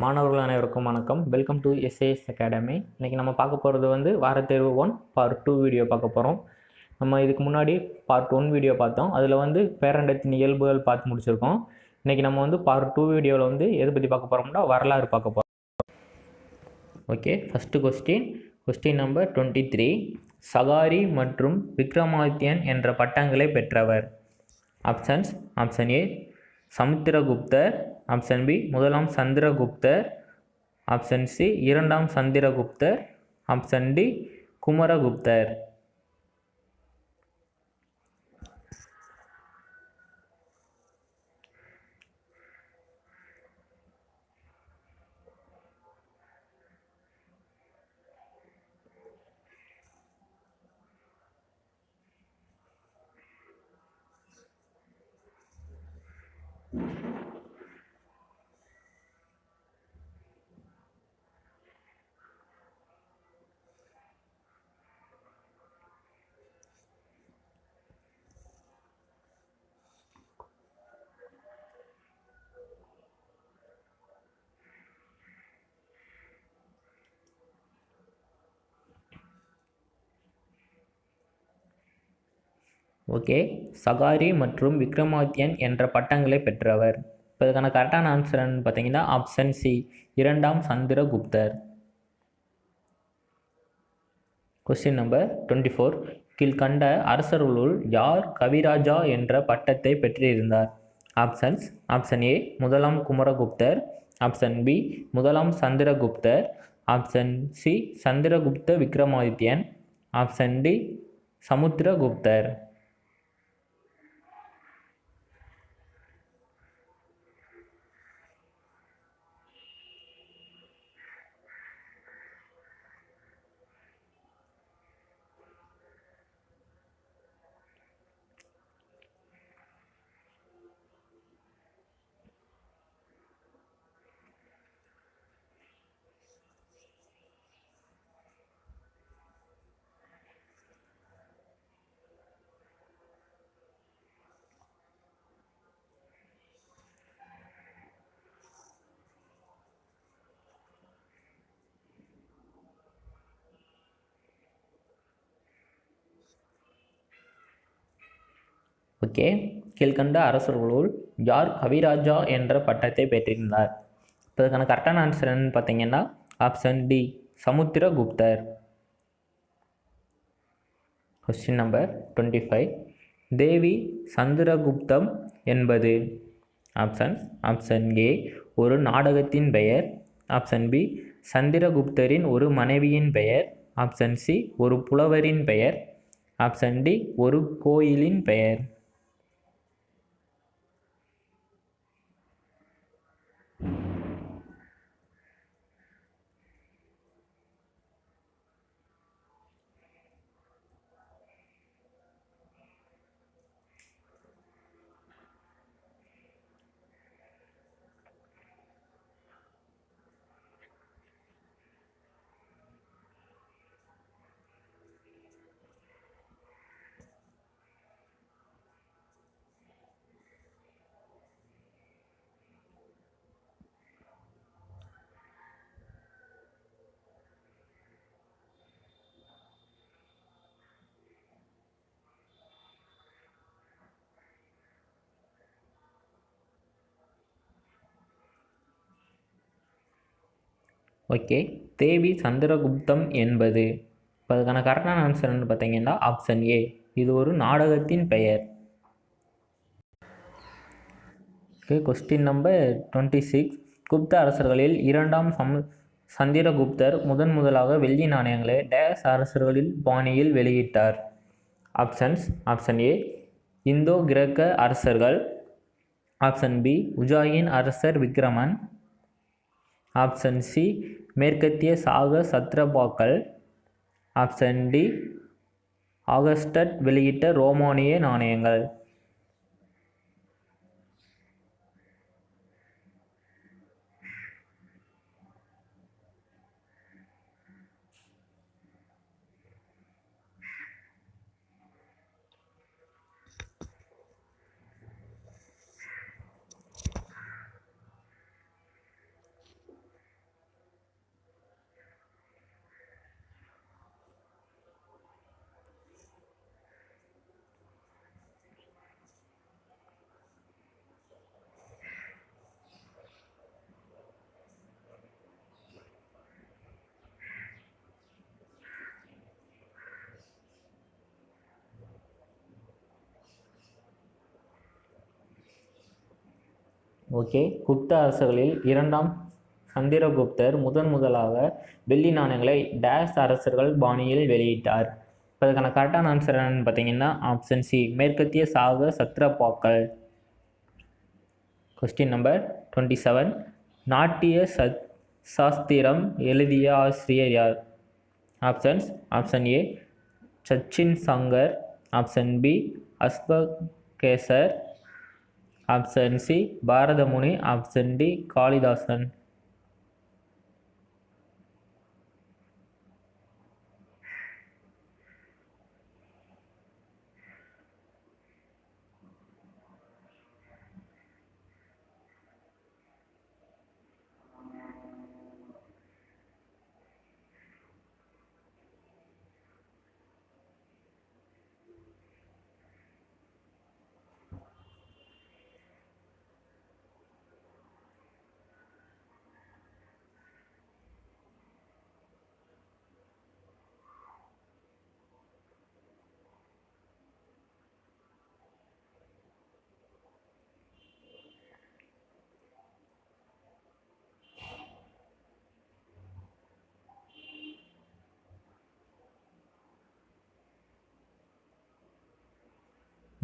மாணவர்கள் அனைவருக்கும் வணக்கம். வெல்கம் டு எஸ்ஏஎஸ் அகாடமி இன்றைக்கி நம்ம பார்க்க போகிறது வந்து வாரத்தேர்வு ஒன் பார்ட் டூ வீடியோ பார்க்க போகிறோம் நம்ம இதுக்கு முன்னாடி பார்ட் ஒன் வீடியோ பார்த்தோம். அதில் வந்து பேரண்டத்தின் இயல்புகள் பார்த்து முடிச்சிருக்கோம். இன்றைக்கி நம்ம வந்து பார்ட் டூ வீடியோவில் வந்து எதை பற்றி பார்க்க போகிறோம்னா வரலாறு பார்க்க போகிறோம் okay first question question number twenty three Shakari மற்றும் விக்ரமாதித்யன் என்ற பட்டங்களை பெற்றவர். Options option A சமுத்திரகுப்தர் option B முதலாம் சந்திரகுப்தர். ஆப்ஷன் சி இரண்டாம் Chandraguptar. Option D Kumaraguptar. Okay. Shakari மற்றும் விக்ரமாதித்யன் என்ற பட்டங்களை பெற்றவர். இப்போ இதுக்கான கரெக்டான ஆன்சர் பார்த்தீங்கன்னா ஆப்ஷன் சி இரண்டாம் சந்திரகுப்தர். கொஸ்டின் நம்பர் டுவெண்ட்டி ஃபோர் கீழ்கண்ட அரசர்களுள் யார் கவிராஜா என்ற பட்டத்தை பெற்றிருந்தார்? ஆப்ஷன்ஸ் ஆப்ஷன் ஏ முதலாம் குமரகுப்தர். ஆப்ஷன் பி முதலாம் Chandraguptar. Option C Chandragupta Vikramadityan. Option D Samudraguptar. Okay. கீழ்கண்ட அரசர்களுள் யார் கவிராஜா என்ற பட்டத்தை பெற்றிருந்தார்? இப்போ இதுக்கான கரெக்டான ஆன்சர் என்னன்னு பார்த்தீங்கன்னா option D Samudraguptar. Question number twenty five Devi Chandraguptam என்பது. ஆப்ஷன் ஆப்ஷன் ஏ ஒரு நாடகத்தின் பெயர். ஆப்ஷன் பி சந்திரகுப்தரின் ஒரு மனைவியின் பெயர். ஆப்ஷன் சி ஒரு புலவரின் பெயர். ஆப்ஷன் டி ஒரு கோயிலின் பெயர். ஓகே. தேவி சந்திரகுப்தம் என்பது. இப்போ அதுக்கான கரெக்டான ஆன்சர்னு பார்த்தீங்கன்னா ஆப்ஷன் ஏ இது ஒரு நாடகத்தின் பெயர். Okay question number twenty six Gupta அரசர்களில் இரண்டாம் சம் சந்திரகுப்தர் முதன் முதலாக வெள்ளி நாணயங்களை டேஸ் அரசர்களில் பாணியில் வெளியிட்டார். ஆப்ஷன்ஸ் ஆப்ஷன் ஏ இந்தோ கிரேக்க அரசர்கள். ஆப்ஷன் பி உஜாயின் அரசர் விக்ரமன். ஆப்ஷன் சி மேற்கத்திய சாக சத்ரபாக்கள். ஆப்ஷன் டி ஆகஸ்டட் வெளியிட்ட ரோமானிய நாணயங்கள். ஓகே. குப்த அரசர்களில் இரண்டாம் சந்திரகுப்தர் முதன் முதலாக வெள்ளி நாணயங்களை டேஷ் அரசர்கள் பாணியில் வெளியிட்டார். இப்போ அதுக்கான கரெக்டான ஆன்சர் என்னன்னு பார்த்தீங்கன்னா ஆப்ஷன் சி மேற்கத்திய சாக சத்ரபாக்கள். Question number twenty seven Natya சத் சாஸ்திரம் எழுதிய ஆசிரியர் யார்? Options option A Sachin Shankar. Option B அஸ்பகேசர் option C Bharatamuni option D Kalidasan.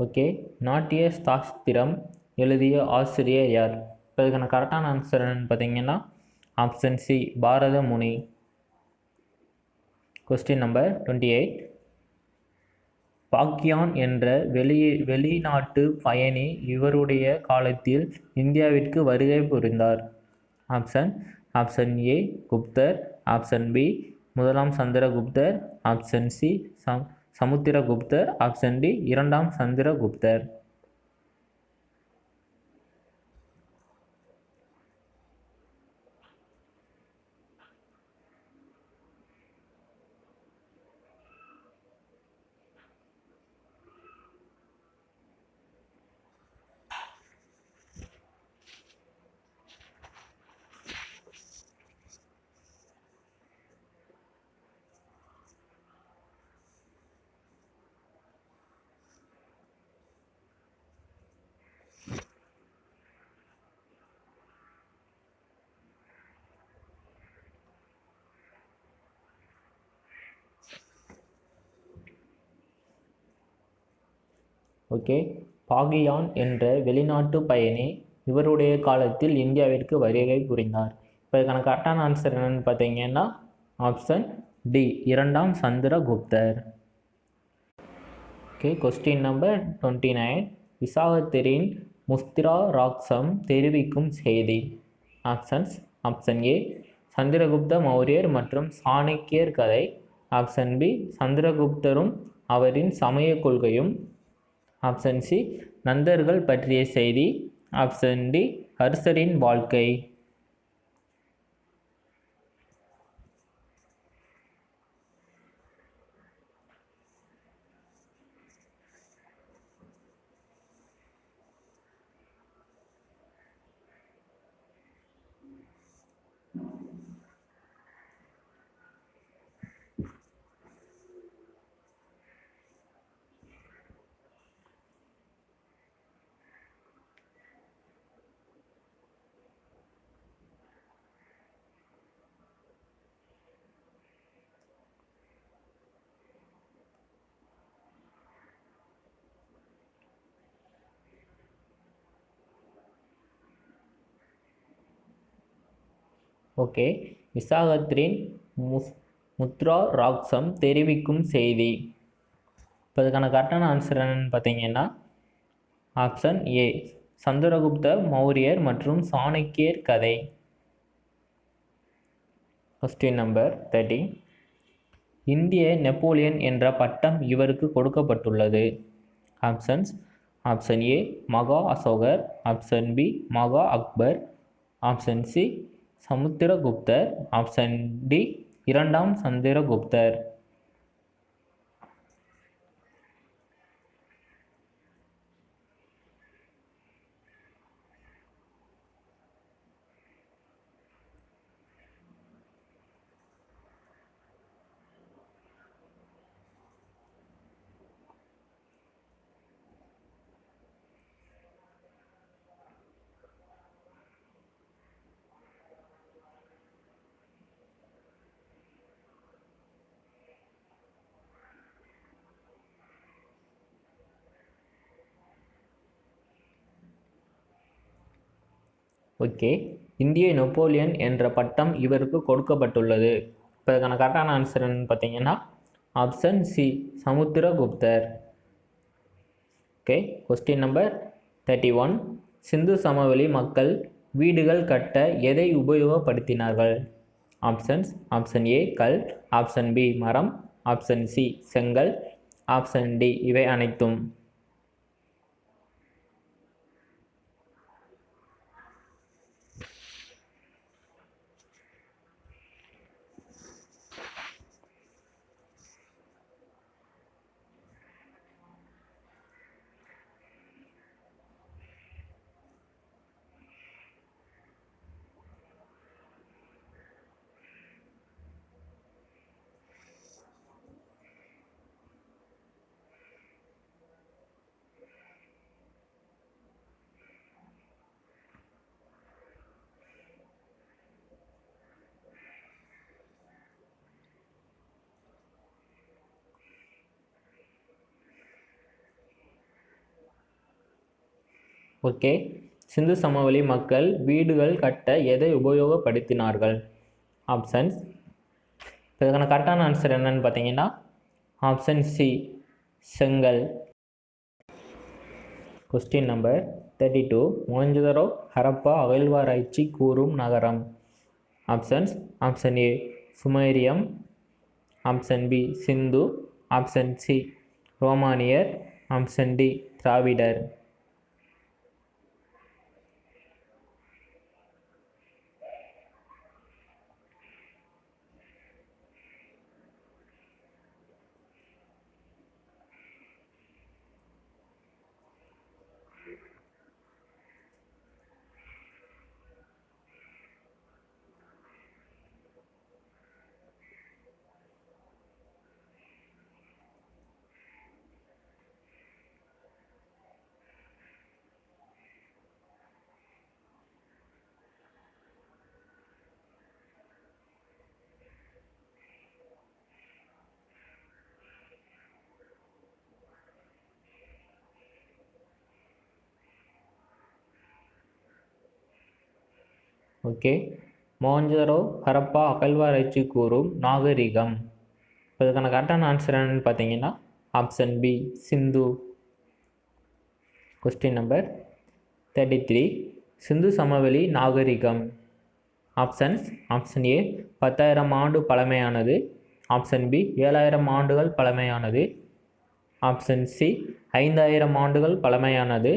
Okay. Natya Shastram எழுதிய ஆசிரியர் யார்? இப்போ இதுக்கான கரெக்டான ஆன்சர் என்னன்னு பார்த்தீங்கன்னா option C Bharata Muni question number twenty eight பாக்யான் என்ற வெளி வெளிநாட்டு பயணி இவருடைய காலத்தில் இந்தியாவிற்கு வருகை புரிந்தார். Option option A Guptar. Option B முதலாம் சந்திரகுப்தர். ஆப்ஷன் சி சம் சமுத்திரகுப்தர் ஆப்ஷன் டி இரண்டாம் சந்திரகுப்தர். ஓகே. பாகியான் என்ற வெளிநாட்டு பயணி இவருடைய காலத்தில் இந்தியாவிற்கு வருகை புரிந்தார். இப்போ இதுக்கான கரெக்டான ஆன்சர் என்னென்னு பார்த்தீங்கன்னா ஆப்ஷன் டி இரண்டாம் Chandraguptar. Okay question number twenty nine விசாகத்திரின் முஸ்திரா ராக்சம் தெரிவிக்கும் செய்தி. ஆப்ஷன்ஸ் ஆப்ஷன் ஏ சந்திரகுப்த மௌரியர் மற்றும் சாணக்கியர் கதை. ஆப்ஷன் பி சந்திரகுப்தரும் அவரின் சமய கொள்கையும் ஆப்ஷன் சி நந்தர்கள் பற்றிய செய்தி. ஆப்ஷன் டி ஹர்ஷரின் வாழ்க்கை. ஓகே. விசாகத்திரின் முஸ் முத்ரா ராக்ஸம் தெரிவிக்கும் செய்தி. இப்போ இதுக்கான கரெக்டான ஆன்சர் என்னன்னு பார்த்தீங்கன்னா ஆப்ஷன் ஏ சந்திரகுப்த மௌரியர் மற்றும் சாணக்கியர் கதை. கொஸ்டின் நம்பர் தேர்ட்டி இந்திய நெப்போலியன் என்ற பட்டம் இவருக்கு கொடுக்கப்பட்டுள்ளது. ஆப்ஷன்ஸ் ஆப்ஷன் ஏ மகா அசோகர் ஆப்ஷன் பி மகா Akbar option C Samudraguptar option D இரண்டாம் சந்திரகுப்தர். ஓகே. இந்திய நெப்போலியன் என்ற பட்டம் இவருக்கு கொடுக்கப்பட்டுள்ளது. இப்போ இதுக்கான கரெக்டான ஆன்சர் என்னன்னு பார்த்தீங்கன்னா option C Samudraguptar. Okay. Question number thirty one Sindhu சமவெளி மக்கள் வீடுகள் கட்ட எதை உபயோகப்படுத்தினார்கள்? ஆப்ஷன்ஸ் ஆப்ஷன் ஏ கல். ஆப்ஷன் பி மரம். ஆப்ஷன் சி செங்கல். ஆப்ஷன் டி இவை அனைத்தும். ஓகே. சிந்து சமவெளி மக்கள் வீடுகள் கட்ட எதை உபயோகப்படுத்தினார்கள்? ஆப்ஷன்ஸ். இதுக்கான கரெக்டான ஆன்சர் என்னன்னு பார்த்தீங்கன்னா ஆப்ஷன் சி செங்கல். Question number thirty two Mohenjodaro Harappa அகழ்வாராய்ச்சி கூறும் நகரம். Options. Option A சுமேரியம். Option B Sindhu. Option C ரோமானியர். Option D திராவிடர். ஓகே. மோஞ்சரோ ஹரப்பா அகழ்வாராய்ச்சி கூறும் நாகரிகம். இப்போ இதுக்கான கரெக்டான ஆன்சர் என்னன்னு பார்த்தீங்கன்னா option B Sindhu. Question number thirty three Sindhu சமவெளி நாகரிகம். ஆப்ஷன்ஸ் ஆப்ஷன் ஏ பத்தாயிரம் ஆண்டு பழமையானது. ஆப்ஷன் பி ஏழாயிரம் ஆண்டுகள் பழமையானது. ஆப்ஷன் சி ஐந்தாயிரம் ஆண்டுகள் பழமையானது.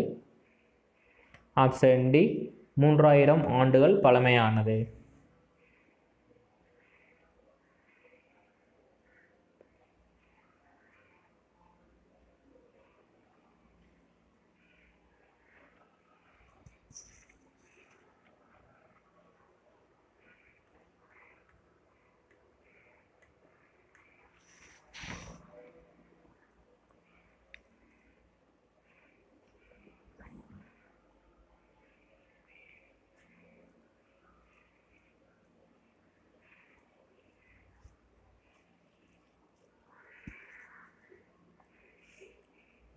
ஆப்ஷன் டி மூன்றாயிரம் ஆண்டுகள் பழமையானது.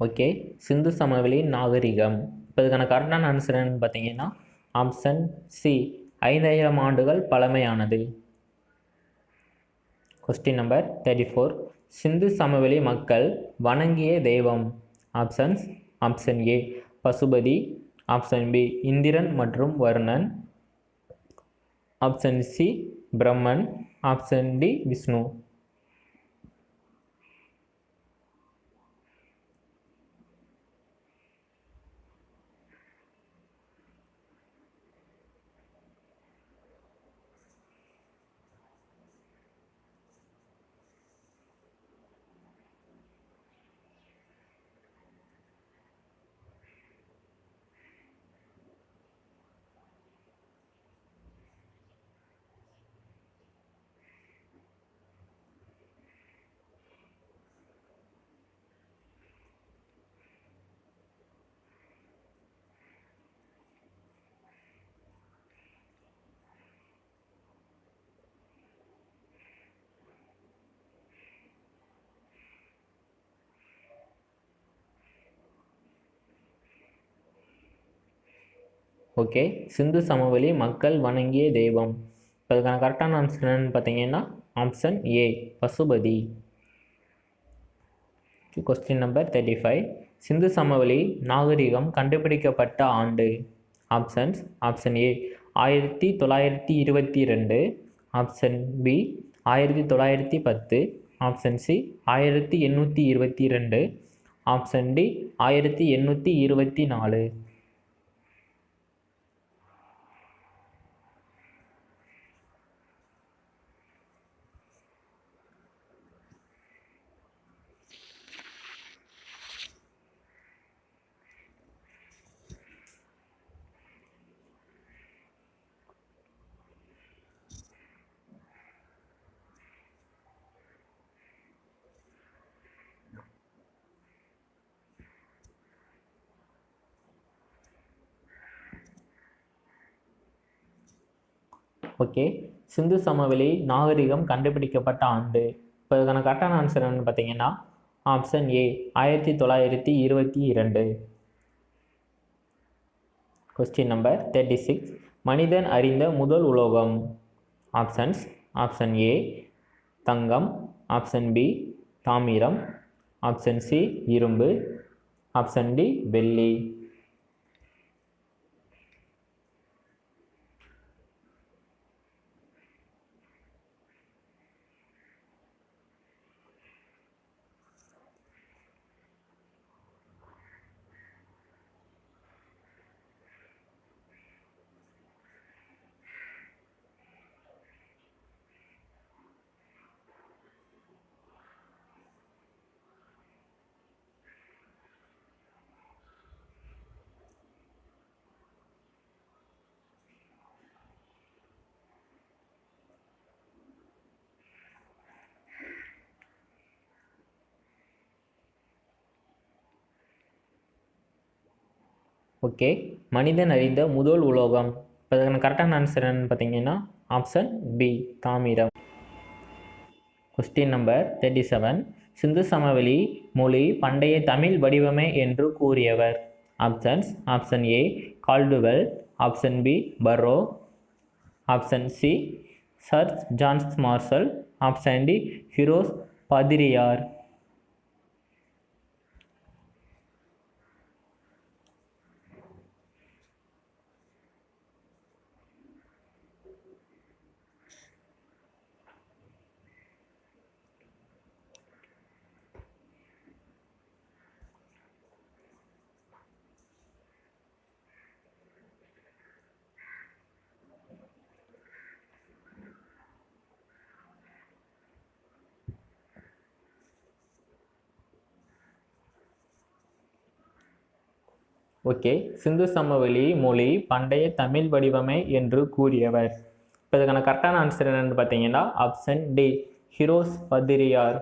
ஓகே. சிந்து சமவெளி நாகரிகம். இப்போ இதுக்கான கரெக்டான ஆன்சர் என்னன்னு பார்த்தீங்கன்னா ஆப்ஷன் சி ஐந்தாயிரம் ஆண்டுகள் பழமையானது. Question number thirty four Sindhu சமவெளி மக்கள் வணங்கிய தெய்வம். Options option A Pashupati option B Indiran மற்றும் Varunan. Option C Brahman option D Vishnu. Okay. Sindhu சமவெளி மக்கள் வணங்கிய தெய்வம். இப்போ அதுக்கான கரெக்டான ஆன்சர் என்னென்னு பார்த்தீங்கன்னா option A Pashupati. Question number thirty five Sindhu சமவெளி நாகரிகம் கண்டுபிடிக்கப்பட்ட ஆண்டு. ஆப்ஷன்ஸ் ஆப்ஷன் ஏ ஆயிரத்தி தொள்ளாயிரத்தி இருபத்தி ரெண்டு ஆப்ஷன் பி ஆயிரத்தி தொள்ளாயிரத்தி பத்து. ஆப்ஷன் சி ஆயிரத்தி எண்ணூற்றி இருபத்தி ரெண்டு ஆப்ஷன் டி ஆயிரத்தி எண்ணூற்றி இருபத்தி நாலு. ஓகே. சிந்து சமவெளி நாகரிகம் கண்டுபிடிக்கப்பட்ட ஆண்டு. இப்போ இதுக்கான கரெக்டான ஆன்சர் என்னன்னு பார்த்தீங்கன்னா ஆப்ஷன் ஏ ஆயிரத்தி தொள்ளாயிரத்தி இருபத்தி இரண்டு. கொஸ்டின் நம்பர் தேர்ட்டி சிக்ஸ் மனிதன் அறிந்த முதல் உலோகம். ஆப்ஷன்ஸ் ஆப்ஷன் ஏ தங்கம். ஆப்ஷன் பி தாமிரம். ஆப்ஷன் சி இரும்பு. ஆப்ஷன் டி வெள்ளி. ஓகே மனிதன் அறிந்த முதல் உலோகம். இப்போ அதுக்கான கரெக்டான ஆன்சர் என்னன்னு பார்த்தீங்கன்னா ஆப்ஷன் பி தாமிரம். Question number thirty seven Sindhu சமவெளி மொழி பண்டைய தமிழ் வடிவமே என்று கூறியவர். Options option A Caldwell option B Burrow option C Sir Johns Marshall option D Heras பதிரியார் okay. Sindhu சமவெளி மொழி பண்டைய தமிழ் வடிவமை என்று கூறியவர். இப்போ இதுக்கான கரெக்டான ஆன்சர் என்னென்னு பார்த்தீங்கன்னா option D Heras பதிரியார்.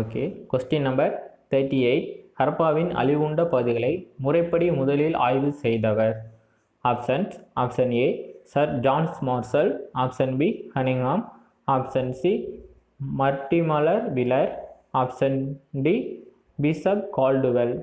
Okay. Question number thirty eight ஹரப்பாவின் அழிவுண்ட பகுதிகளை முறைப்படி முதலில் ஆய்வு செய்தவர். Options option A Sir Johns Marshall option B Cunningham option C Mortimer Wheeler option D Bishop Caldwell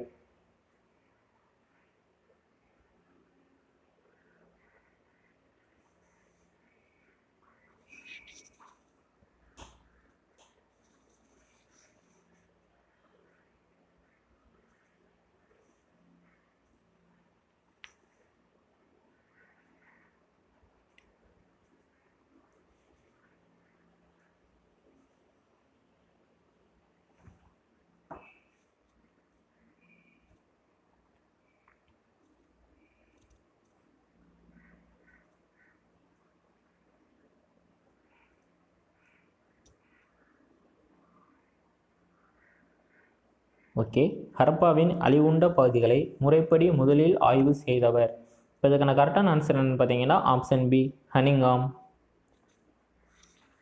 okay. ஹரப்பாவின் அழிவுண்ட பகுதிகளை முறைப்படி முதலில் ஆய்வு செய்தவர். இப்போ இதுக்கான கரெக்டான ஆன்சர் என்னன்னு பார்த்தீங்கன்னா option B Cunningham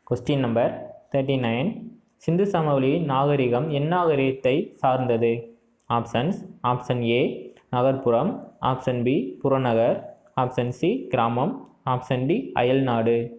question number thirty nine Sindhu சமவெளி நாகரிகம் எந்நாகரிகத்தை சார்ந்தது? ஆப்ஷன்ஸ் ஆப்ஷன் ஏ நகர்ப்புறம். ஆப்ஷன் பி புறநகர். ஆப்ஷன் சி கிராமம். ஆப்ஷன் டி அயல்நாடு.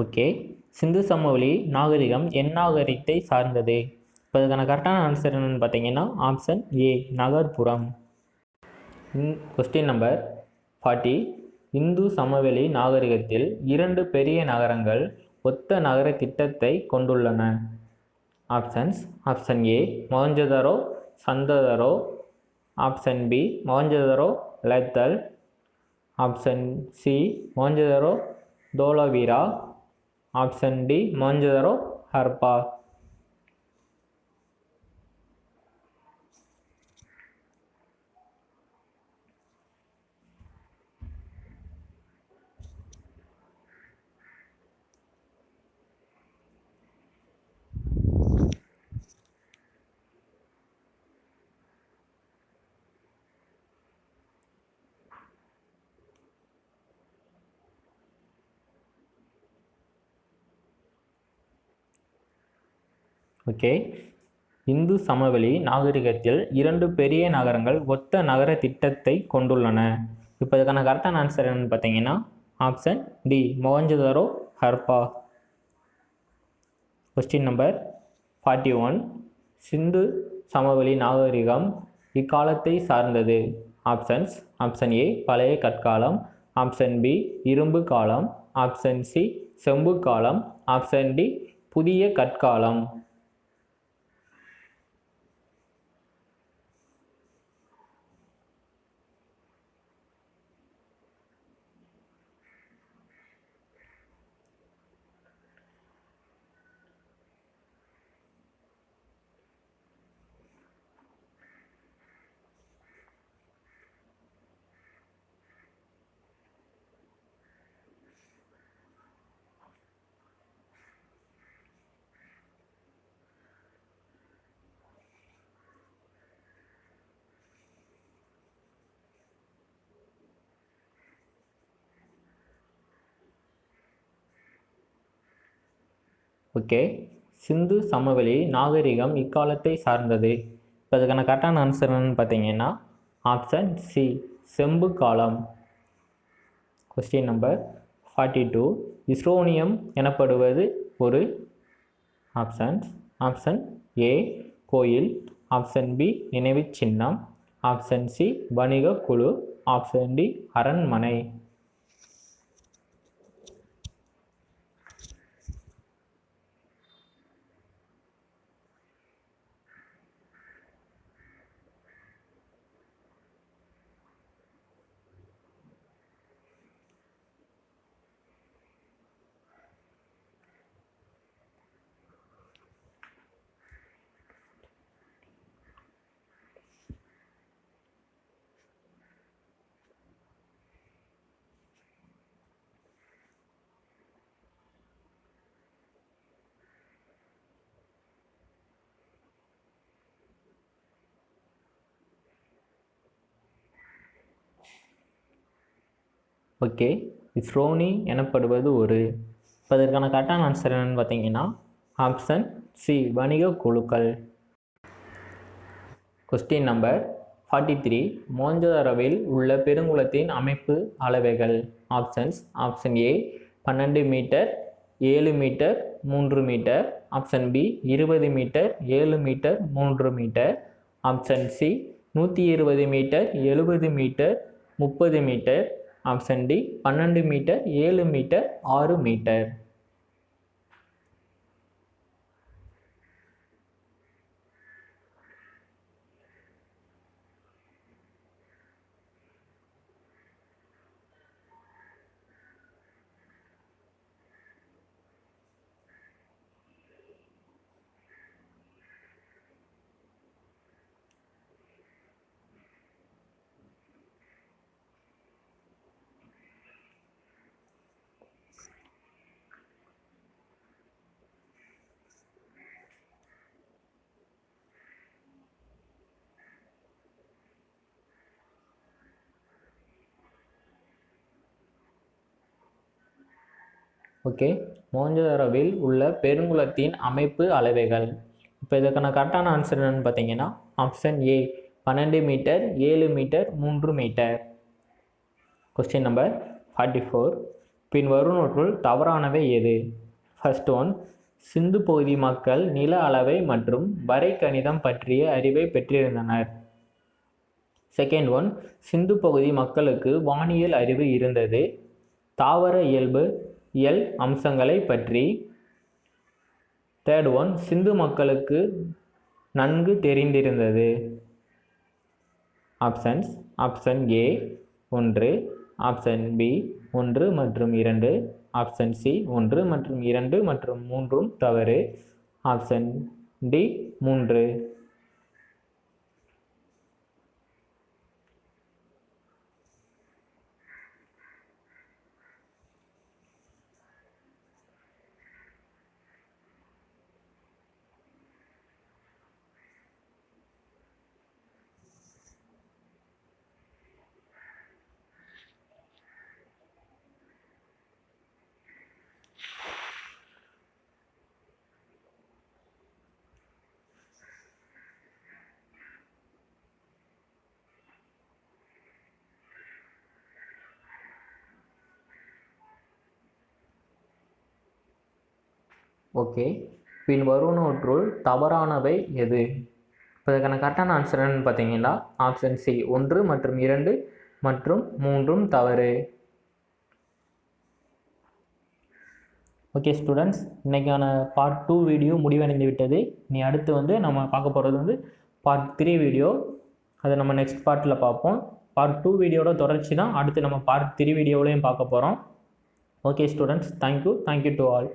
ஓகே. சிந்து சமவெளி நாகரிகம் என் நாகரிகத்தை சார்ந்தது. இப்போ அதுக்கான கரெக்டான ஆன்சர் என்னென்னு பார்த்தீங்கன்னா ஆப்ஷன் ஏ நகர்ப்புறம் கொஸ்டின் நம்பர் ஃபார்ட்டி இந்து சமவெளி நாகரிகத்தில் இரண்டு பெரிய நகரங்கள் ஒத்த நகர திட்டத்தை கொண்டுள்ளன. Options option A Mohenjodaro Chanhudaro. Option B Mohenjodaro Lothal. Option C Mohenjodaro Dholavira. Option D Mohenjodaro Harappa okay Hindu சமவெளி நாகரிகத்தில் இரண்டு பெரிய நகரங்கள் ஒத்த நகர திட்டத்தை கொண்டுள்ளன. இப்போ இதுக்கான கரெக்டான ஆன்சர் என்னன்னு பார்த்தீங்கன்னா option D Mohenjodaro Harappa. Question number forty one Sindhu சமவெளி நாகரிகம் இக்காலத்தை சார்ந்தது. ஆப்ஷன்ஸ் ஆப்ஷன் ஏ பழைய கற்காலம். ஆப்ஷன் பி இரும்பு காலம். ஆப்ஷன் சி செம்பு காலம். ஆப்ஷன் டி புதிய கற்காலம். ஓகே சிந்து சமவெளி நாகரிகம் இக்காலத்தை சார்ந்தது. இப்போ அதுக்கான கரெக்டான ஆன்சர் என்னன்னு பார்த்தீங்கன்னா ஆப்ஷன் சி செம்பு காலம். கொஸ்டின் நம்பர் ஃபார்ட்டி டூ இஸ்ரோனியம் எனப்படுவது ஒரு ஆப்ஷன்ஸ் ஆப்ஷன் ஏ கோயில். ஆப்ஷன் பி நினைவுச் சின்னம். ஆப்ஷன் சி வணிக குழு. ஆப்ஷன் டி அரண்மனை. ஓகே. இஸ்ரோனி எனப்படுவது ஒரு. இப்போ அதற்கான கரெக்டான ஆன்சர் என்னென்னு பார்த்தீங்கன்னா ஆப்ஷன் சி வணிக குழுக்கள். கொஸ்டின் நம்பர் ஃபார்ட்டி த்ரீ மோஞ்சதரவில் உள்ள பெருங்குளத்தின் அமைப்பு அளவைகள். ஆப்ஷன்ஸ் ஆப்ஷன் ஏ பன்னெண்டு மீட்டர் ஏழு மீட்டர் மூன்று மீட்டர் ஆப்ஷன் பி இருபது மீட்டர் ஏழு மீட்டர் மூன்று மீட்டர் ஆப்ஷன் சி நூற்றி இருபது மீட்டர் எழுபது மீட்டர் முப்பது மீட்டர் ஆப்ஷன் டி பன்னெண்டு மீட்டர் ஏழு மீட்டர் ஆறு மீட்டர். ஓகே. மோஞ்சதரவில் உள்ள பெருங்குளத்தின் அமைப்பு அளவைகள். இப்போ இதுக்கான கரெக்டான ஆன்சர் என்னென்னு பார்த்தீங்கன்னா ஆப்ஷன் ஏ பன்னெண்டு மீட்டர் ஏழு மீட்டர் மூன்று metre. Question number forty four பின் வருவனவற்றுள் தவறானவை எது? ஃபர்ஸ்ட் ஒன் சிந்து பகுதி மக்கள் நில அளவை மற்றும் வரை கணிதம் பற்றிய அறிவை பெற்றிருந்தனர். செகண்ட் ஒன் சிந்து பகுதி மக்களுக்கு வானியல் அறிவு இருந்தது. தாவர இயல்பு இயல் அம்சங்களை பற்றி. தேர்ட் ஒன் சிந்து மக்களுக்கு நன்கு தெரிந்திருந்தது. ஆப்ஷன்ஸ் ஆப்ஷன் ஏ ஒன்று ஆப்ஷன் பி ஒன்று மற்றும் இரண்டு ஆப்ஷன் சி ஒன்று மற்றும் இரண்டு மற்றும் மூன்றும் தவறு. ஆப்ஷன் டி மூன்று. ஓகே. பின் வருவனவற்றுள் தவறானவை எது? இப்போ இதுக்கான கரெக்டான ஆன்சர் என்னன்னு பார்த்தீங்கன்னா ஆப்ஷன் சி ஒன்று மற்றும் இரண்டு மற்றும் மூன்றும் தவறு. ஓகே ஸ்டூடெண்ட்ஸ் இன்றைக்கான பார்ட் டூ வீடியோ முடிவடைந்து விட்டது. நீ அடுத்து வந்து நம்ம பார்க்க போகிறது வந்து பார்ட் த்ரீ வீடியோ அதை நம்ம நெக்ஸ்ட் பார்ட்டில் பார்ப்போம். பார்ட் டூ வீடியோட தொடர்ச்சி தான் அடுத்து நம்ம பார்ட் த்ரீ வீடியோவிலையும் பார்க்க போகிறோம் okay students thank you thank you to all